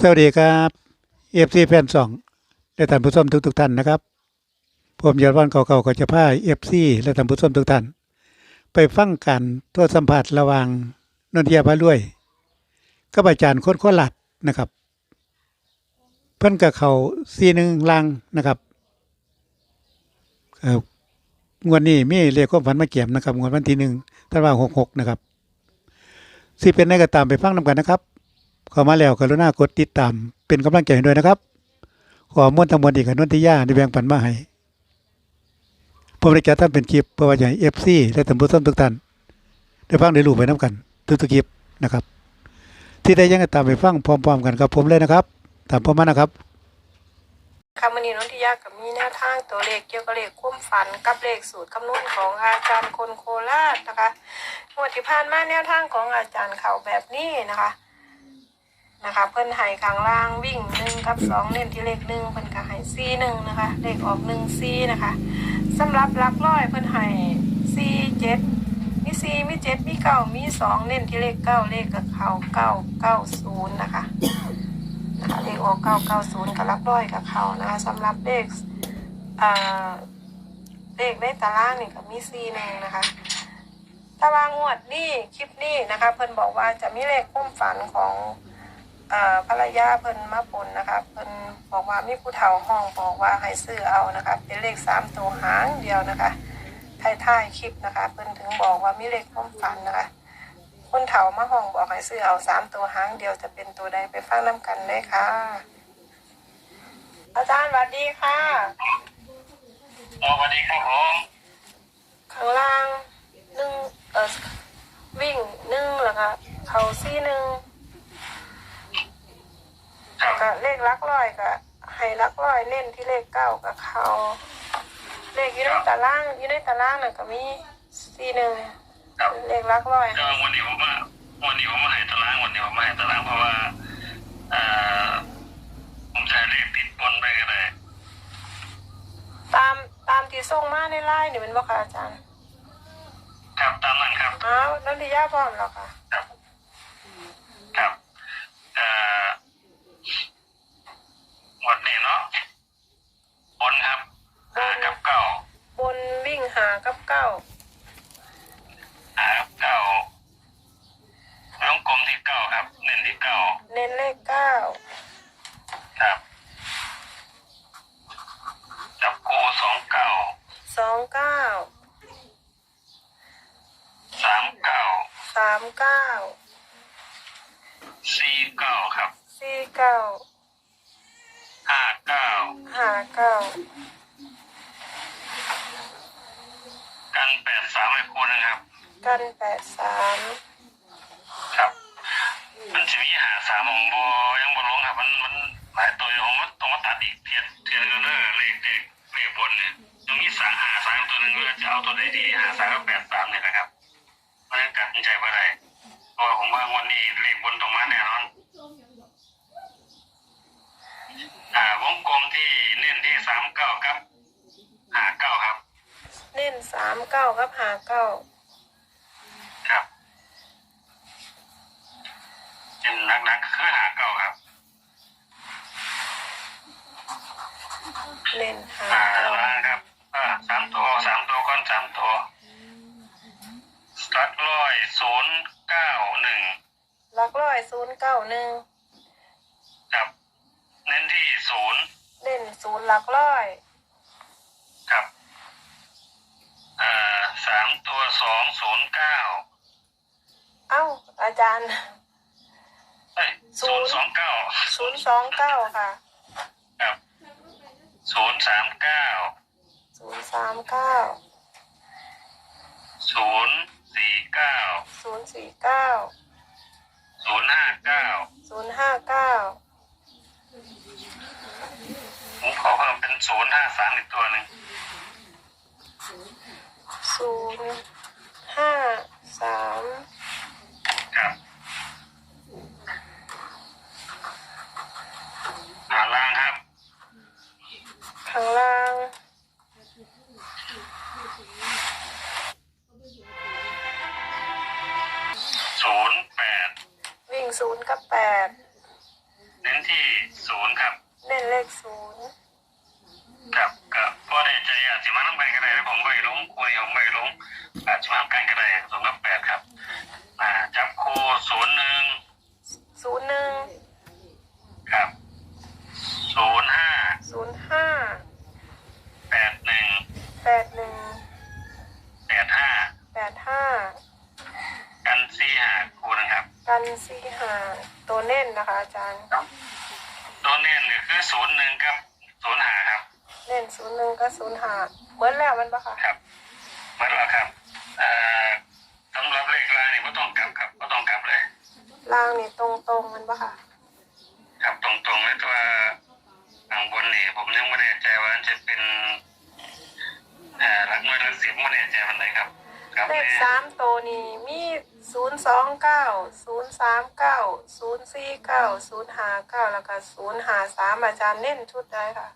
สวัสดีครับเอฟซีแฟนสองและท่านผู้ชมทุกทุกๆท่านนะครับ ผมยอดวันเก่าๆก็จะพาเอฟซีและท่านผู้ชมทุกท่าน ไปฟังการโทษสัมผัสระหว่างนนทยาพาลุวยกับอาจารย์คนโคหลัดนะครับ เพิ่อนกับเขาซีหนึ่งลังนะครับเอองวดนี้มีเรียกความฝันมาเกี่ยมนะครับงวดวันที่หนึ่งธันวาหกหกนะครับสิเป็นในก็ตามไปฟังนำกันนะครับ เข้ามาแล้วกรุณากดติดตาม เป็นกำลังใจด้วยนะครับ ขอมวลทั้งมวลอีกกับนนทิยาได้แบงปันมาให้ผมได้จัดทำเป็นคลิปเพื่อว่าจะให้เอฟซีและท่านผู้มทุกท่านได้ฟังได้รู้ไปน้ำกัน ทุกๆคลิปนะครับ ที่ได้ยังก็ตามไปฟังพร้อมๆกันกับผมเลยนะครับตามผมมานะครับค่ะมันนี้น้องทิยากับมีแนวทางตัวเลขเกี่ยวกับเลขคุ้มฝันกับเลขสูตรคำนวณของอาจารย์คนโคราชนะคะงวดที่ผ่านมาแนวทางของอาจารย์เขาแบบนี้นะคะ นะคะ เพิ่นให้ข้างล่างวิ่งหนึ่งกับสองเน้นที่เลขหนึ่งเพิ่นก็ให้ซีหนึ่งนะคะเลขออกหนึ่งซีนะคะสำหรับหลักร้อยเพิ่นให้ซีเจ็ดมีซีมีเจ็ดมีเก้ามีสองเน้นที่เลขเก้าเลขกับเขาเก้าเก้าศูนย์นะคะนะคะเลขออกเก้าเก้าศูนย์กับรับร้อยกับเขานะคะสำหรับเลขอ่าเลขในตารางนี่ก็มีซีหนึ่งนะคะตารางงวดนี่คลิปนี้นะคะ เพิ่นบอกว่าจะมีเลขคุ้มฝันของ ภรรยาเพิ่นมาปนนะคะเพิ่นบอกว่ามีผู้เฒ่าห้องบอกว่าให้ซื้อเอานะคะเป็นเลขสามตัวหางเดียวนะคะท้ายๆคลิปนะคะเพิ่นถึงบอกว่ามีเลขคุ้มฝันนะคะคนเฒ่ามาห้องบอกให้ซื้อเอาสามตัวหางเดียวจะเป็นตัวใดไปฟังน้ำกันเลยค่ะ อาจารย์สวัสดีค่ะสวัสดีครับผมข้างล่างหนึ่งเออวิ่งหนึ่งแล้วก็เขาซี่หนึ่งครับ ก็เลขหลักร้อยก็ให้หลักร้อยเน้นที่เลขเก้ากับเขาเลขอยู่ในตารางอยู่ในตารางน่ะก็มีซี่หนึ่งครับเลขหลักร้อยก็วันนี้ผมมาวันนี้ผมมาให้ตารางวันนี้ผมมาให้ตารางเพราะว่าเอ่อผมจะให้เลขติดบนไปก็ได้ตามตามที่ส่งมาในไลน์นี่เป็นบ่ค่ะอาจารย์ครับตามนั้นครับอ้าวนันทิยาพร้อมแล้วค่ะ ครับครับเอ่อหมดนี่เนาะบนครับหากับเก้า บนวิ่งหา กับเก้าหากับเก้าน้องกลมที่เก้าครับ เน้นที่เก้าเน้นเลขเก้าครับ จับโกสองเก้าสองเก้าสามเก้าสามเก้าสี่เก้าครับสี่เก้าห้าเก้าห้าเก้า กันแปดสามไอ้คูนะครับ กันแปดสามครับ มันจะมีหาสามของบยังบนลงครับ มันมันหลายตัวอยู่ผมว่าต้องมาตัดอีกเทียน เก้ากับห้าเก้าครับเป็นนักๆคือหาเก้าครับเน้นห้าอ่าเก้าล่างครับอ่าสามตัวสามตัวก้อนสามตัวสตัดร้อยศูนย์เก้าหนึ่งหลักร้อยศูนย์เก้าหนึ่งครับเน้นที่ศูนย์เน้นศูนย์หลักร้อย ครับอ่าสามตัว สองศูนย์เก้าเอ้าอาจารย์ เอ้ยศูศูนนย์ย์สองเก้าศูนย์สองเก้าค่ะ ครับศูนย์สามเก้าศูนย์สามเก้าศูนย์สี่เก้าศูนย์สี่เก้าศูนย์ห้าเก้าศูนย์ห้าเก้าผมขอเพิ่มเป็นศูนย์ห้าสามอีกตัวหนึ่งศูนย์ ห้าสามครับหางล่างครับ ข้างล่างศูนย์แปดวิ่งศูนย์กับแปดเน้นที่ศูนย์ครับเน้นเลขศูนย์ครับกับพ่อได้ใจอะสิมันต้องไปกันได้แล้วผมก็อยู่ลง สลับกันก็ได้ศูนย์แปดครับ อ่า จับคู่ศูนย์หนึ่งศูนย์หนึ่งครับศูนย์ห้าศูนย์ห้าแปดหนึ่งแปดหนึ่งแปดห้าแปดห้ากันซีหาคู่นะครับกันซีหาตัวเน้นนะคะอาจารย์ ตัวเน้นคือศูนย์หนึ่งกับศูนย์หาครับ เน้นศูนย์หนึ่งก็ศูนย์หาเหมือนแล้วมันปะคะครับเหมือนแล้วครับ เอ่อสำหรับเลขลายนี่ไม่ต้องกลับครับไม่ต้องกลับเลย ล่างนี่ตรงตรงๆมันปะคะครับตรงๆเลยแต่ว่าข้างบนนี่ผมยังไม่แน่ใจว่าจะเป็นเอ่อหลักหน่วยหลักสิบไม่แน่ใจวันไหนครับ ครับเลขเนี่ยสามตัวนี้มีศูนย์สองเก้าศูนย์สามเก้าศูนย์สี่เก้าศูนย์ห้าเก้าแล้วก็ศูนย์ห้าสามอาจารย์เน่นชุดใดค่ะ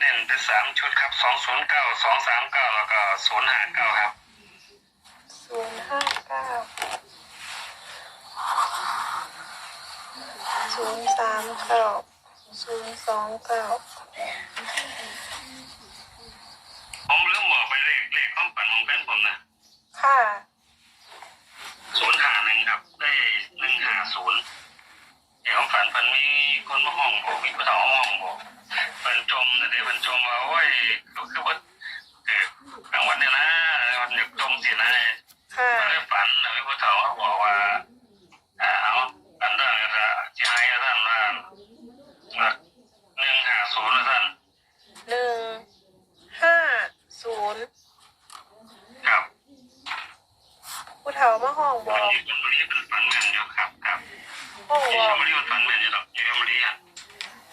เน้นเป็นสามชุดครับสองศูนย์เก้าสองสามเก้าแล้วก็ศูนย์ห้าเก้าครับศูนย์ห้าเก้าศูนย์สามเก้าศูนย์สองเก้าผมลืมบอกไปเลขเลขข้องปั่นของเพื่อนผมนะค่ะศูนย์ห้าหนึ่งครับ ได้หนึ่งห้าศูนย์เดี๋ยวฝันฝันมีคนมาห้องบอกมีผู้สาวมาห้องบอกฝันจมนะเดี๋ยวฝันจมว่าโอ้ยก็คือว่าเออกลางวันเนี่ยนะมันอยากจมสินะ ค่ะ ก็เลยฝันนะมีผู้สาวเขาบอกว่าอ่าเอาฝันได้ก็จะให้ท่านว่าหนึ่งห้าศูนย์นะท่าน หนึ่งห้าศูนย์ ครับ ผู้เฒ่ามาห้องบ วั อน ก นี้วันนี้เป็นฝันแม่นอยู่ครับครับ ห้อง อยู่ บอก วันนี้มันฝันแม่นอยู่หรอกอยู่วันนี้อะ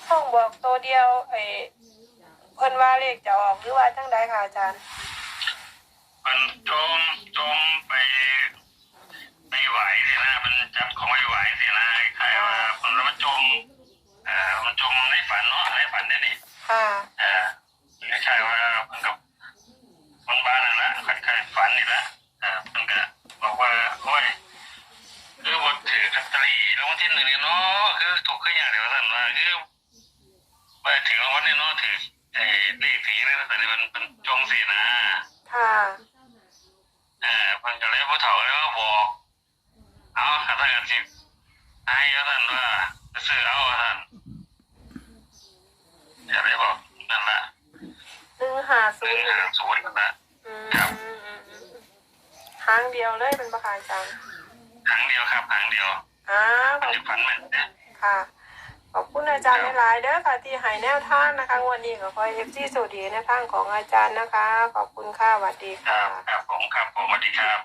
ห้องบอกตัวเดียวไอ้เพิ่นว่าเลขจะออกห รือว่าจังใดค่ะอาจารย์มันจมจมไปไปไหวสินะมันจับของไม่ไหวสินะใครว่ามันแล้วมันจมเอ่อมันจมในฝันเนาะในฝันเนี่ยนี่ค่ะเออไม่ใช่ว่ามันกับมันบ้านนั่นละใครฝันนี่ละเออมันก็บอกว่าโอ้ยคือว่าถือลอตเตอรี่รางวัลที่หนึ่งเนี่ยเนาะคือถูกขึ้นอย่างเดียวท่านว่าคือไปถือรางวัลเนี่ยเนาะถือ ไอ้เลขผีเนี่ยแต่นี่มันเป็นจงสีนะค่ะเออมันก็เลยผู้เฒ่าแล้วก็บอกเอาถ้าท่านก็สิให้แล้วท่านว่าจะซื้อเอาท่านอย่าไปบอกนั่นละหนึ่งห้าหศูนึ่นงย์ห้าศูนย์นั่นละ อืมครับ อืมอืมอืมครั้งเดียวเลยเป็นประคาอาจารย์ครั้งเดียวครับครั้งเดียวอ้าวมันจะฝันเหมือนเนี่ยค่ะ ขอบคุณอาจารย์หลายๆเด้อค่ะที่ให้แนวทางนะคะวันนี้ก็ขอเอฟซีสวัสดีแนวทางของอาจารย์นะคะ ขอบคุณค่ะสวัสดีครัค่ะบครับผมครับผมสวัสดีครับ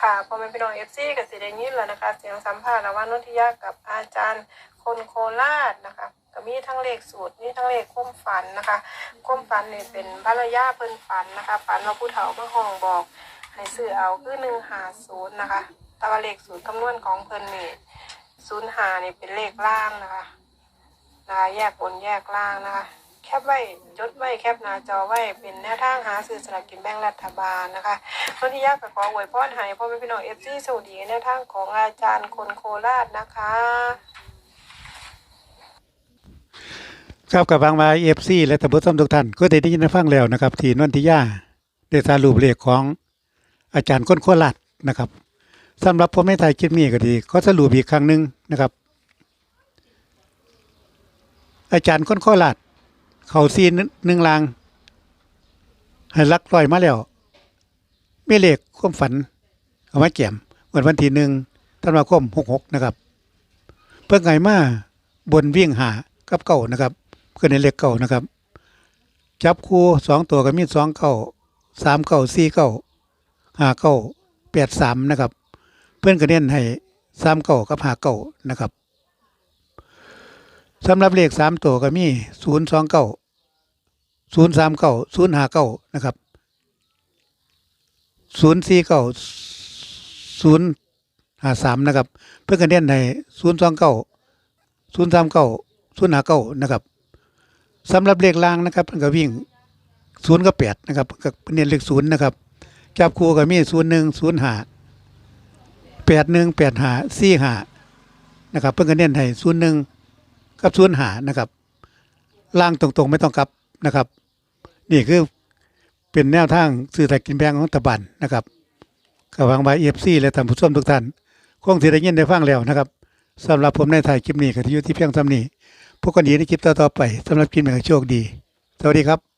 ค่ะพอเป็นพี่น้องเอฟซีกับสีแดงยินแล้วนะคะ เสียงสัมภาษณ์ระหว่างนนทิยากับอาจารย์คนโคราชนะคะก็มีทั้งเลขสูตรมีทั้งเลขคุ้มฝันนะคะคุ้มฝันเนี่ยเป็นภรรยาเพิ่นฝันนะคะฝันว่าผู้เฒ่ามาห้องบอกให้ซื้อเอาคือหนึ่งหาศูนย์นะคะแต่ว่าเลขสูตรคำนวณของเพิ่นนี่ ศูนย์หานี่เป็นเลขล่างนะคะนะคะแยกบนแยกล่างนะคะ แคปไว้จดไว้แคปหน้าจอไว้เป็นแนวทางหาซื้อสลากกินแบ่งรัฐบาลนะคะนนทิยากับขออวยพรให้พ่อแม่พี่น้องเอฟซีสวัสดีแนวทางของอาจารย์คนโคราชนะคะครับกับบางมาเอฟซีและท่านผู้ชมทุกท่านก็ได้ได้ยินได้ฟังแล้วนะครับ ที่นนทิยาได้สรุปเลขของอาจารย์ก้นโคราชนะครับ สำหรับผมในไทยคลิปนี้ก็ดีก็สรุปอีกครั้งหนึ่งนะครับ อาจารย์ก้นโคราชเขาซีนหนึ่งลางให้ลักลอยมาแล้วไม่เลขความฝัน เอามาแก้มวันวันที่หนึ่งธันวาคมหกหกนะครับ เพื่อไงมาบนวิ่งหากับเก่านะครับคือในเลขเก่านะครับ จับคู่สองตัวก็มีดสองเก้าสามเก้าสี่เก้าห้าเก้าแปดสามนะครับ เพื่อนก็เน้นให้สามเก้ากับหาเก้านะครับสำหรับเลขสามตัวก็มีศูนย์สองเก้าศูนย์สามเก้าศูนย์หาเก้านะครับศูนย์สี่เก้าศูนย์หาสามนะครับ เพื่อนก็เน้นให้ศูนย์สองเก้าศูนย์สามเก้าศูนย์หาเก้านะครับสำหรับเลขล่างนะครับเพื่อนก็วิ่งศูนย์กับแปดนะครับก็เน้นเลขศูนย์นะครับจับคู่ก็มีศูนย์หนึ่งศูนย์หา แปดหนึ่งแปดห้าสี่ห้านะครับ เพื่อนก็เน้นให้ศูนย์หนึ่งกับศูนย์ห้านะครับ ล่างตรงๆไม่ต้องกลับนะครับ นี่คือเป็นแนวทางสื่อแต่กินแบงของรัฐบาลนะครับกับวางใบเอฟซีและท่านผู้ชมทุกท่านคงสิได้ยินได้ฟังแล้วนะครับสำหรับผมในถ่ายคลิปนี้ก็ที่อยู่ที่เพียงเท่านี้พวกกันดีในคลิปต่อๆไปสำหรับคลิปนี้ก็โชคดี สวัสดีครับ